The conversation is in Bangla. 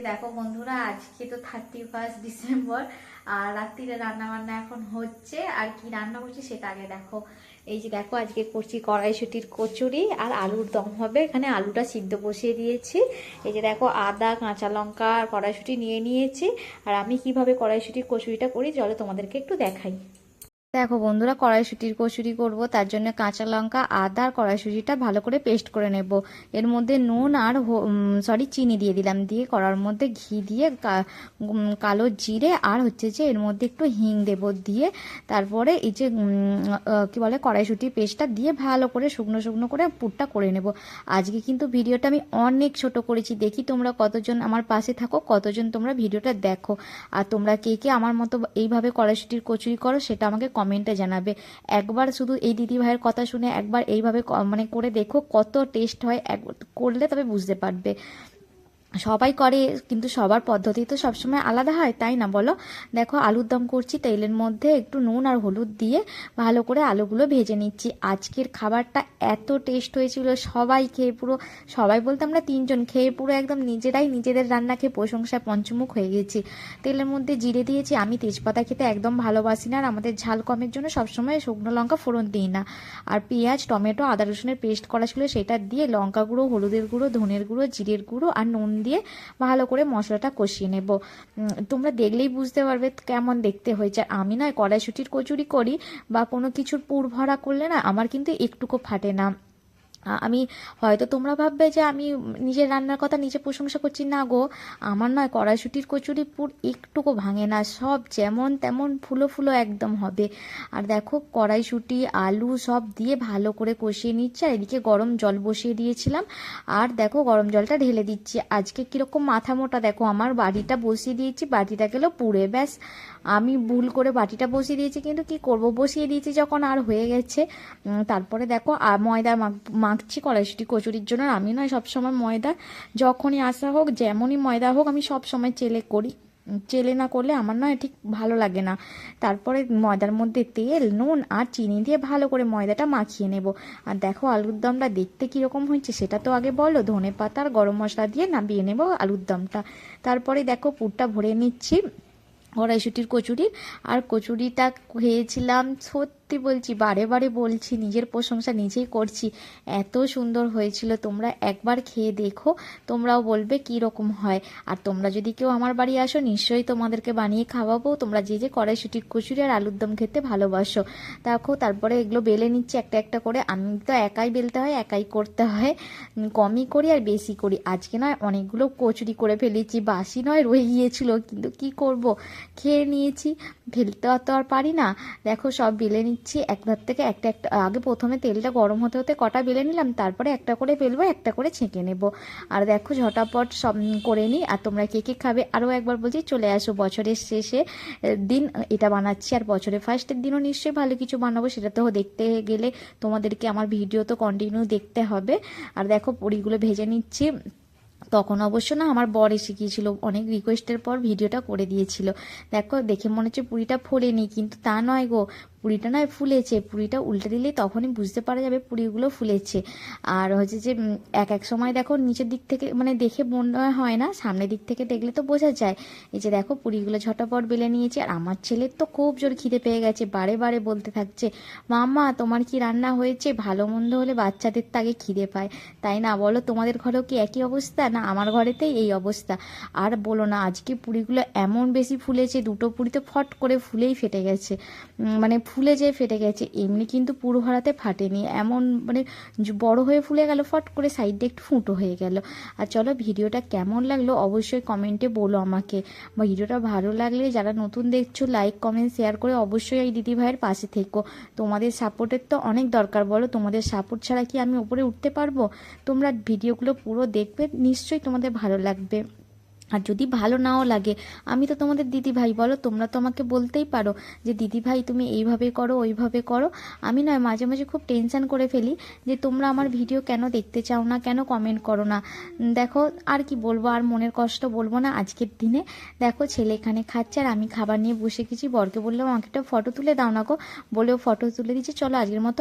যে দেখো বন্ধুরা, আজকে তো থার্টি ফার্স্ট ডিসেম্বর আর রাত্রিরে রান্না বান্না এখন হচ্ছে। আর কি রান্না করছি সেটা আগে দেখো। এই যে দেখো, আজকে করছি কড়াইশুটির কচুরি আর আলুর দম হবে। এখানে আলুটা সিদ্ধ বসিয়ে দিয়েছি। এই যে দেখো, আদা, কাঁচা লঙ্কা আর কড়াইশুটি নিয়ে নিয়েছি। আর আমি কীভাবে কড়াইশুটির কচুরিটা করি, চলো তোমাদেরকে একটু দেখাই। দেখো বন্ধুরা, কড়াইশুটির কচুরি করব, তার জন্য কাঁচা লঙ্কা, আদা আর কড়াইশুটিটা ভালো করে পেস্ট করে নেব। এর মধ্যে নুন আর সরি চিনি দিয়ে দিলাম। দিয়ে কড়ার মধ্যে ঘি দিয়ে কালো জিরে আর হচ্ছে যে এর মধ্যে একটু হিং দেব দিয়ে, তারপরে এই যে কি বলে, কড়াইশুটির পেস্টটা দিয়ে ভালো করে শুকনো শুকনো করে পুরটা করে নেব। আজকে কিন্তু ভিডিওটা আমি অনেক ছোট করেছি, দেখি তোমরা কতজন আমার পাশে থাকো, কতজন তোমরা ভিডিওটা দেখো। আর তোমরা কে কে আমার মতো এইভাবে কড়াইশুটির কচুরি করো, সেটা আমাকে কমেন্টে জানাবে। একবার শুধু এই দিদি ভাইয়ের কথা শুনে একবার এইভাবে মানে করে দেখো কত টেস্ট হয়, এক করলে তবে বুঝতে পারবে। সবাই করে, কিন্তু সবার পদ্ধতি তো সবসময় আলাদা হয়, তাই না বলো? দেখো, আলুর দম করছি, তেলের মধ্যে একটু নুন আর হলুদ দিয়ে ভালো করে আলুগুলো ভেজে নিচ্ছি। আজকের খাবারটা এত টেস্ট হয়েছিল, সবাই খেয়ে পুরো, সবাই বলতে আমরা তিনজন খেয়ে পুরো একদম নিজেরাই নিজেদের রান্না খেয়ে প্রশংসায় পঞ্চমুখ হয়ে গেছি। তেলের মধ্যে জিরে দিয়েছি, আমি তেজপাতা খেতে একদম ভালোবাসি না, আর আমাদের ঝাল কমের জন্য সবসময় শুকনো লঙ্কা ফোড়ন দিই না। আর পেঁয়াজ, টমেটো, আদা রসুনের পেস্ট করা ছিল, সেটা দিয়ে লঙ্কা গুঁড়ো, হলুদের গুঁড়ো, ধনের গুঁড়ো, জিরের গুঁড়ো আর নুন দিয়ে ভালো করে মশলাটা কষিয়ে নেব। তোমরা দেখলেই বুঝতে পারবে কেমন দেখতে হয়েছে। আমি নয়, কড়াইশুটির কচুরি করি বা কোনো কিছুর পুর ভরা করলে না আমার কিন্তু একটুকু ফাটে না। আমি হয়তো তোমরা ভাববে যে আমি নিজের রান্নার কথা নিজে প্রশংসা করছি। না গো, আমার নয়, কড়াইশুটির কচুরি পুর একটুকু ভাঙে না, সব যেমন তেমন ফুলো ফুলো একদম হবে। আর দেখো, কড়াইশুটি, আলু সব দিয়ে ভালো করে কষিয়ে নিচ্ছে, আর এদিকে গরম জল বসিয়ে দিয়েছিলাম। আর দেখো, গরম জলটা ঢেলে দিচ্ছি। আজকে কীরকম মাথা মোটা, দেখো, আমার বাড়িটা বসিয়ে দিয়েছি, বাড়িটা গেল পুড়ে, ব্যাস। আমি ভুল করে বাটিটা বসিয়ে দিয়েছি, কিন্তু কি করব? বসিয়ে দিয়েছি যখন আর হয়ে গেছে। তারপরে দেখো ময়দা মাখ- মাখছি কড়াইশুটি কচুরির জন্য। আর আমি নয়, সবসময় ময়দা যখনই আসা হোক, যেমনই ময়দা হোক, আমি সব সময় চেলে করি। চেলে না করলে আমার নয়, ঠিক ভালো লাগে না। তারপরে ময়দার মধ্যে তেল, নুন আর চিনি দিয়ে ভালো করে ময়দাটা মাখিয়ে নেব। আর দেখো, আলুর দমটা দেখতে কীরকম হয়েছে সেটা তো আগে বলো। ধনে পাতা আর গরম মশলা দিয়ে নামিয়ে নেব আলুর দমটা। তারপরে দেখো, পুরটা ভরে নিচ্ছি। কড়াইশুটির কচুরি। আর কচুরিটা খেয়েছিলাম সত্যি বলছি, বারে বারে বলছি, নিজের প্রশংসা নিজেই করছি। এত সুন্দর হয়েছিল, তোমরা একবার খেয়ে দেখো, তোমরাও বলবে কী রকম হয়। আর তোমরা যদি কেউ আমার বাড়ি আসো, নিশ্চয়ই তোমাদেরকে বানিয়ে খাওয়াবো। তোমরা যে যে কড়াইশুটির কচুরি আর আলুর দম খেতে ভালোবাসো। দেখো, তারপরে এগুলো বেলে নিচ্ছি একটা একটা করে। আমি তো একাই বেলতে হয়, একাই করতে হয়। কমই করি আর বেশি করি। আজকে নয়, অনেকগুলো কচুরি করে ফেলেছি। বাসি নয়, রয়ে গিয়েছিল, কিন্তু কি করব? খেয়ে নিয়েছি, ফেলতে তো আর পারি না। দেখো, সব বেলে নিচ্ছি। একবার থেকে একটা একটা, আগে প্রথমে তেলটা গরম হতে হতে কটা বেলে নিলাম, তারপরে একটা করে বেলবো একটা করে ছেঁকে নেব। আর দেখো ঝটাপট সব করে নিই, আর তোমরা কে কে খাবে? আরও একবার বলছি, চলে আসো বছরের শেষে। দিন, এটা বানাচ্ছি, আর বছরের ফার্স্টের দিনও নিশ্চয়ই ভালো কিছু বানাবো, সেটা তো দেখতে গেলে তোমাদেরকে আমার ভিডিও তো কন্টিনিউ দেখতে হবে। আর দেখো পুরিগুলো ভেজে নিচ্ছি। তখন অবশ্য না আমার বর এসে গিয়েছিল, অনেক রিকোয়েস্টের পর ভিডিওটা করে দিয়েছিল। দেখো দেখে মনে হচ্ছে পুরিটা ফোলেনি, কিন্তু তা নয় গো। পুরিটা নয়, ফুলেছে। পুরিটা উল্টে দিলেই তখনই বুঝতে পারা যাবে পুরিগুলো ফুলেছে। আর হচ্ছে যে এক এক সময় দেখো নিচের দিক থেকে মানে দেখে মনে হয় না, সামনের দিক থেকে দেখলে তো বোঝা যায়। এই যে দেখো পুরিগুলো ঝটাপট বেলে নিয়েছে, আর আমার ছেলের তো খুব জোর খিদে পেয়ে গেছে, বারে বারে বলতে থাকছে, মাম্মা, তোমার কি রান্না হয়েছে? ভালো মন্দ হলে বাচ্চাদের তো আগে খিদে পায়। তাই না বলো, তোমাদের ঘরেও কি একই অবস্থা, না আমার ঘরেতেই এই অবস্থা? আর বলো না, আজকে পুরিগুলো এমন বেশি ফুলেছে, দুটো পুরি তো ফট করে ফুলেই ফেটে গেছে। মানে ফুলে যেয়ে ফেটে গেছে। এমনি কিন্তু পুরো ভরাতে ফাটেনি। এমন মানে বড় হয়ে ফুলে গেল, ফট করে সাইডে একটু ফুটো হয়ে গেল। আর চলো, ভিডিওটা কেমন লাগল অবশ্যই কমেন্টে বলো আমাকে। ভিডিওটা ভালো লাগলে যারা নতুন দেখছ, লাইক, কমেন্ট, শেয়ার করে অবশ্যই এই দিদি ভাইয়ের পাশে থেকো। তোমাদের সাপোর্টের তো অনেক দরকার, বলো। তোমাদের সাপোর্ট ছাড়া কি আমি উপরে উঠতে পারব? তোমরা ভিডিওগুলো পুরো দেখবে, নিশ্চয়ই তোমাদের ভালো লাগবে। আর যদি ভালো নাও লাগে, আমি তো তোমাদের দিদি ভাই বলো তোমরা তো আমাকে বলতেই পারো যে দিদি ভাই তুমি এইভাবে করো, ওইভাবে করো। আমি নয়, মাঝে মাঝে খুব টেনশন করে ফেলি যে, তোমরা আমার ভিডিও কেন দেখতে চাও না, কেন কমেন্ট করো না? দেখো, আর কি বলব, আর মনের কষ্ট বলব না আজকের দিনে। দেখো, ছেলে এখানে খাচ্ছে আর আমি খাবার নিয়ে বসে গেছি। বরকে বললাম, আমাকে একটা ফটো তুলে দাও না গো। বলেও ফটো তুলে দিচ্ছি চলো, আজকের মতো